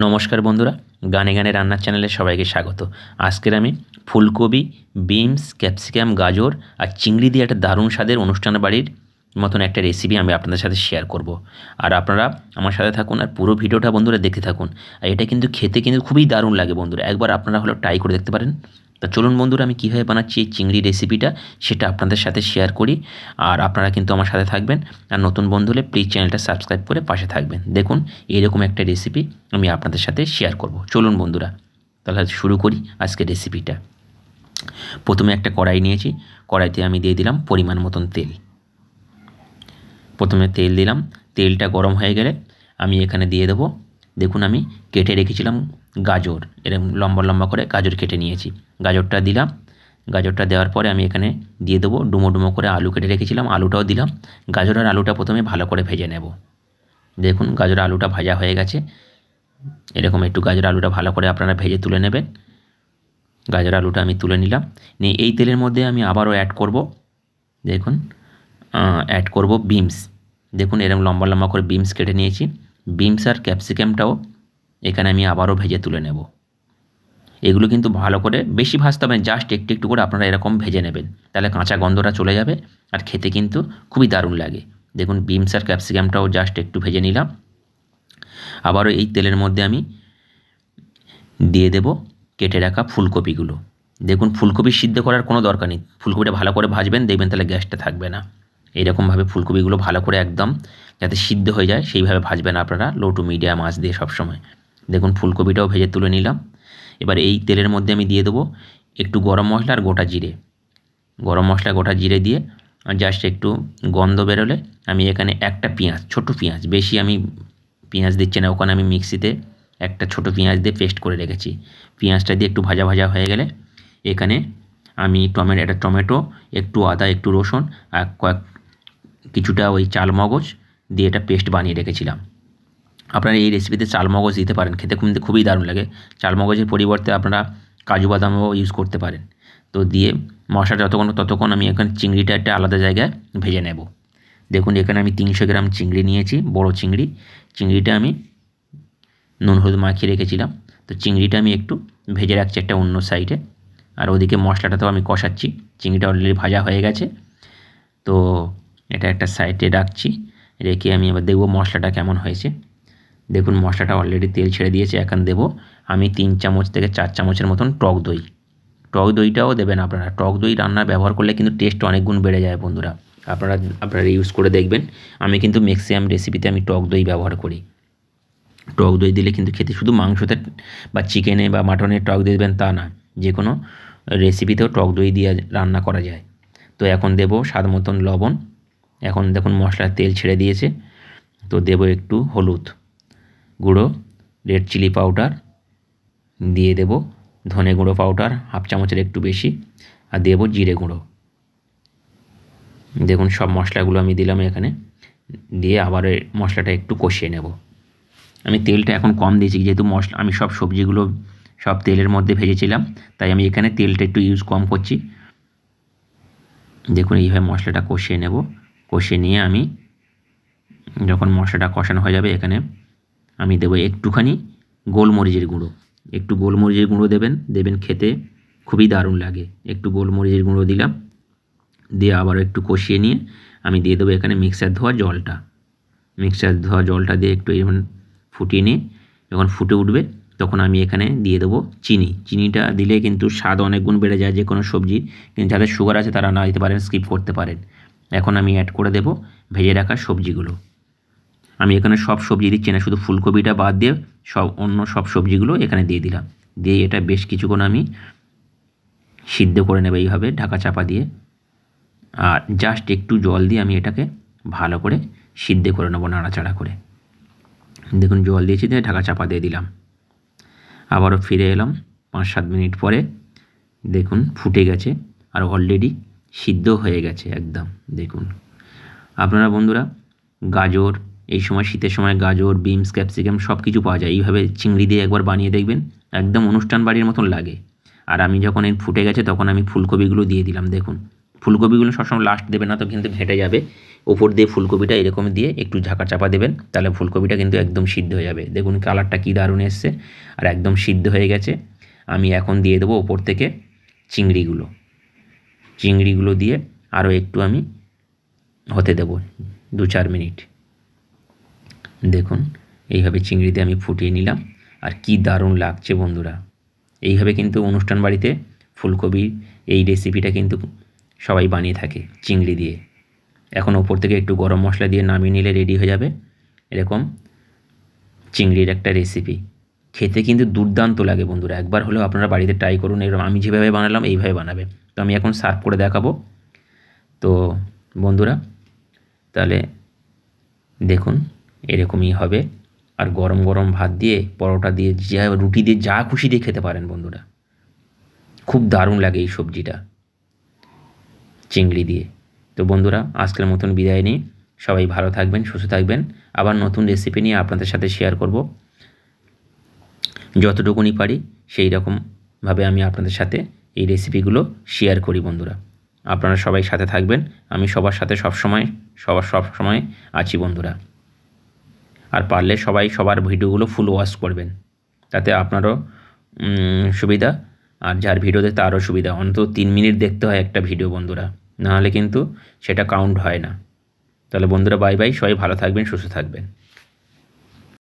নমস্কার বন্ধুরা, গানে গানে রান্নার চ্যানেলে সবাইকে স্বাগত। আজকের আমি ফুলকপি, বিনস, ক্যাপসিকাম, গাজর আর চিংড়ি দিয়ে একটা দারুণ স্বাদের অনুষ্ঠান বাড়ির মতন একটা রেসিপি আমি আপনাদের সাথে শেয়ার করব। আর আপনারা আমার সাথে থাকুন আর পুরো ভিডিওটা বন্ধুরা দেখে থাকুন। আর এটা কিন্তু খেতে কিন্তু খুবই দারুণ লাগে বন্ধুরা। একবার আপনারা হলো ট্রাই করে দেখতে পারেন। তা চলুন বন্ধুরা, আমি কীভাবে বানাচ্ছি এই চিংড়ি রেসিপিটা সেটা আপনাদের সাথে শেয়ার করি। আর আপনারা কিন্তু আমার সাথে থাকবেন। আর নতুন বন্ধু হলে প্লিজ চ্যানেলটা সাবস্ক্রাইব করে পাশে থাকবেন। দেখুন, এরকম একটা রেসিপি আমি আপনাদের সাথে শেয়ার করব। চলুন বন্ধুরা, তাহলে শুরু করি আজকে রেসিপিটা প্রথমে একটা কড়াই নিয়েছি। কড়াইতে আমি দিয়ে দিলাম পরিমাণ মতন তেল। প্রথমে তেল দিলাম। তেলটা গরম হয়ে গেলে আমি এখানে দিয়ে দেবো। দেখুন, আমি কেটে রেখেছিলাম গাজর এরকম লম্বা লম্বা করে গাজর কেটে নিয়েছি। গাজরটা দিলাম। গাজরটা দেওয়ার পরে আমি এখানে দিয়ে দেবো ডুমো ডুমো করে আলু কেটে রেখেছিলাম, আলুটাও দিলাম। গাজর আর আলুটা প্রথমে ভালো করে ভেজে নেব। দেখুন, গাজর আলুটা ভাজা হয়ে গেছে। এরকম একটু গাজর আলুটা ভালো করে আপনারা ভেজে তুলে নেবেন। গাজর আলুটা আমি তুলে নিলাম। নিয়ে এই তেলের মধ্যে আমি আবারও অ্যাড করব। দেখুন অ্যাড করব বিমস দেখুন এরকম লম্বা লম্বা করে বিমস কেটে নিয়েছি। বিমস আর ক্যাপসিকামটাও এখানে আমি আবারও ভেজে তুলে নেব। এগুলো কিন্তু ভালো করে বেশি ভাজতে হবে জাস্ট একটু একটু করে আপনারা এরকম ভেজে নেবেন। তাহলে কাঁচা গন্ধটা চলে যাবে আর খেতে কিন্তু খুবই দারুণ লাগে। দেখুন বিমস আর ক্যাপসিকামটাও জাস্ট একটু ভেজে নিলাম। আবারও এই তেলের মধ্যে আমি দিয়ে দেব কেটে রাখা ফুলকপিগুলো। দেখুন, ফুলকপি সিদ্ধ করার কোনো দরকার নেই। ফুলকপিটা ভালো করে ভাজবেন, দেখবেন তাহলে গ্যাসটা থাকবে না। এইরকমভাবে ফুলকপিগুলো ভালো করে একদম যাতে সিদ্ধ হয়ে যায়, সেইভাবে ভাজবেন আপনারা লো টু মিডিয়াম আঁচ দিয়ে সবসময়। দেখুন ফুলকপিটাও ভেজে তুলে নিলাম। এবার এই তেলের মধ্যে আমি দিয়ে দেবো একটু গরম মশলা আর গোটা জিরে। গরম মশলা, গোটা জিরে দিয়ে জাস্ট একটু গন্ধ বেরোলে আমি এখানে একটা পেঁয়াজ, ছোটো পেঁয়াজ, বেশি আমি পেঁয়াজ দিচ্ছি না, ওখানে আমি মিক্সিতে একটা ছোটো পেঁয়াজ দিয়ে পেস্ট করে রেখেছি। পেঁয়াজটা দিয়ে একটু ভাজা ভাজা হয়ে গেলে এখানে আমি টমেটো, একটা টমেটো, একটু আদা, একটু রসুন আর কয়েক কিছুটা ওই চাল মগজ দিয়ে এটা পেস্ট বানিয়ে রেখেছিলাম। আপনারা এই রেসিপিতে চাল মগজ দিতে পারেন, খেতে কিন্তু খুবই দারুণ লাগে। চাল মগজের পরিবর্তে আপনারা কাজু বাদামও ইউজ করতে পারেন। তো দিয়ে মশলা যতক্ষণ, ততক্ষণ আমি এখানে চিংড়িটা একটা আলাদা জায়গায় ভেজে নেব। দেখুন, এখানে আমি তিনশো গ্রাম চিংড়ি নিয়েছি, বড় চিংড়ি। চিংড়িটা আমি নুন হলুদ মাখিয়ে রেখেছিলাম। তো চিংড়িটা আমি একটু ভেজে রাখছি একটা অন্য সাইডে আর ওদিকে মশলাটা তো আমি কষাচ্ছি। চিংড়িটা অলরেডি ভাজা হয়ে গেছে। তো এটা একটা সাইডে রাখছি। রেখে আমি এবার দেখব মশলাটা কেমন হয়েছে। দেখুন, মশলাটা অলরেডি তেল ছেড়ে দিয়েছে, এখন দেবো আমি তিন চামচ থেকে চার চামচের মতন টক দই। টক দইটাও দেবেন আপনারা। টক দই রান্না ব্যবহার করলে কিন্তু টেস্ট অনেক গুণ বেড়ে যায় বন্ধুরা। আপনারা আপনারা ইউজ করে দেখবেন। আমি কিন্তু ম্যাক্সিমাম রেসিপিতে আমি টক দই ব্যবহার করি। টক দই দিলে কিন্তু খেতে শুধু মাংসতে বা চিকেনে বা মাটনে টক দই দেবেন তা না। যে কোনো রেসিপিতেও টক দই দিয়ে রান্না করা যায়। তো এখন দেবো স্বাদ মতন লবণ। এখন দেখুন মশলার তেল ছেড়ে দিয়েছে। তো দেবো একটু হলুদ। গুঁড়ো রেড চিলি পাউডার দিয়ে দেবো, ধনে গুঁড়ো পাউডার হাফ চামচের একটু বেশি, আর দেবো জিরে গুঁড়ো। দেখুন সব মশলাগুলো আমি দিলাম এখানে, দিয়ে আবার মশলাটা একটু কষিয়ে নেব। আমি তেলটা এখন কম দিয়েছি, যেহেতু মশলা, আমি সব সবজিগুলো সব তেলের মধ্যে ভেজেছিলাম, তাই আমি এখানে তেলটা একটু ইউজ কম করছি। দেখুন এইভাবে মশলাটা কষিয়ে নেব, কষিয়ে নিয়ে আমি যখন মশলাটা কষানো হয়ে যাবে এখানে আমি দেবো একটুখানি গোলমরিচের গুঁড়ো। একটু গোলমরিচের গুঁড়ো দেবেন দেবেন খেতে খুবই দারুণ লাগে। একটু গোলমরিচের গুঁড়ো দিলাম, দিয়ে আবার একটু কষিয়ে নিয়ে আমি দিয়ে দেবো এখানে মিক্সার ধোয়া জলটা। মিক্সার ধোয়া জলটা দিয়ে একটু এরকম ফুটিয়ে নিয়ে যখন ফুটে উঠবে তখন আমি এখানে দিয়ে দেবো চিনি। চিনিটা দিলে কিন্তু স্বাদ অনেক গুণ বেড়ে যায় যে কোনো সবজি। কিন্তু যাদের সুগার আছে তারা না দিতে পারেন স্কিপ করতে পারেন। এখন আমি অ্যাড করে দেবো ভেজে রাখা সবজিগুলো। আমি এখানে সব সবজি দিচ্ছি না শুধু ফুলকপিটা বাদ দিয়ে সব অন্য সব সবজিগুলো এখানে দিয়ে দিলাম। দিয়ে এটা বেশ কিছুক্ষণ আমি সিদ্ধ করে নেব এইভাবে, ঢাকা চাপা দিয়ে। আর জাস্ট একটু জল দিয়ে আমি এটাকে ভালো করে সিদ্ধ করে নেব নাড়াচাড়া করে। দেখুন, জল দিয়েছি দিয়ে ঢাকা চাপা দিয়ে দিলাম। আবারও ফিরে এলাম পাঁচ সাত মিনিট পরে। দেখুন, ফুটে গেছে আর অলরেডি সিদ্ধ হয়ে গেছে একদম। দেখুন। আপনারা বন্ধুরা, গাজর এই সময় শীতের সময় গাজর, বিনস, ক্যাপসিকাম সব কিছু পাওয়া যায়। এইভাবে চিংড়ি দিয়ে একবার বানিয়ে দেখবেন, একদম অনুষ্ঠান বাড়ির মতন লাগে। আর আমি যখন এই ফুটে গেছে, তখন আমি ফুলকপিগুলো দিয়ে দিলাম, দেখুন। ফুলকপিগুলো সবসময় লাস্ট দেবে না, তো কিন্তু ঘেঁটে যাবে। ওপর দিয়ে ফুলকপিটা এরকম দিয়ে একটু ঝাঁকা চাপা দেবেন, তাহলে ফুলকপিটা কিন্তু একদম সিদ্ধ হয়ে যাবে। দেখুন কালারটা কী দারুণ এসছে, আর একদম সিদ্ধ হয়ে গেছে। আমি এখন দিয়ে দেবো ওপর থেকে চিংড়িগুলো। চিংড়িগুলো দিয়ে আরও একটু আমি হতে দেবো দু চার মিনিট। দেখুন, এইভাবে চিংড়িতে আমি ফুটিয়ে নিলাম। আর কি দারুণ লাগছে বন্ধুরা। এইভাবে কিন্তু অনুষ্ঠান বাড়িতে ফুলকপির এই রেসিপিটা কিন্তু সবাই বানিয়ে থাকে চিংড়ি দিয়ে। এখন ওপর থেকে একটু গরম মশলা দিয়ে নামিয়ে নিলে রেডি হয়ে যাবে এরকম চিংড়ির একটা রেসিপি খেতে কিন্তু দুর্দান্ত লাগে বন্ধুরা। একবার হলেও আপনারা বাড়িতে ট্রাই করুন। এরকম আমি যেভাবে বানালাম, এইভাবে বানাবে। তো আমি এখন সার্ভ করে দেখাবো। তো বন্ধুরা, তাহলে দেখুন এরকমই হবে। আর গরম গরম ভাত দিয়ে, পরোটা দিয়ে, যা রুটি দিয়ে, যা খুশি দিয়ে খেতে পারেন বন্ধুরা। খুব দারুণ লাগে এই সবজিটা। চিংড়ি দিয়ে। তো বন্ধুরা, আজকের মতন বিদায় নিই। সবাই ভালো থাকবেন, সুস্থ থাকবেন। আবার নতুন রেসিপি নিয়ে আপনাদের সাথে শেয়ার করব। যতটুকুনি পারি, সেই রকমভাবে আমি আপনাদের সাথে এই রেসিপিগুলো শেয়ার করি বন্ধুরা। আপনারা সবাই সাথে থাকবেন। আমি সবার সাথে সবসময়, সবার সব সময় আছি বন্ধুরা। আর পারলে সবাই সবার ভিডিওগুলো ফুল ওয়াশ করবেন। তাতে আপনারও সুবিধা। আর যার ভিডিও দেখতে আরও সুবিধা। অন্তত তিন মিনিট দেখতে হয় একটা ভিডিও বন্ধুরা। নাহলে কিন্তু সেটা কাউন্ট হয় না। তাহলে বন্ধুরা বাই বাই সবাই ভালো থাকবেন, সুস্থ থাকবেন।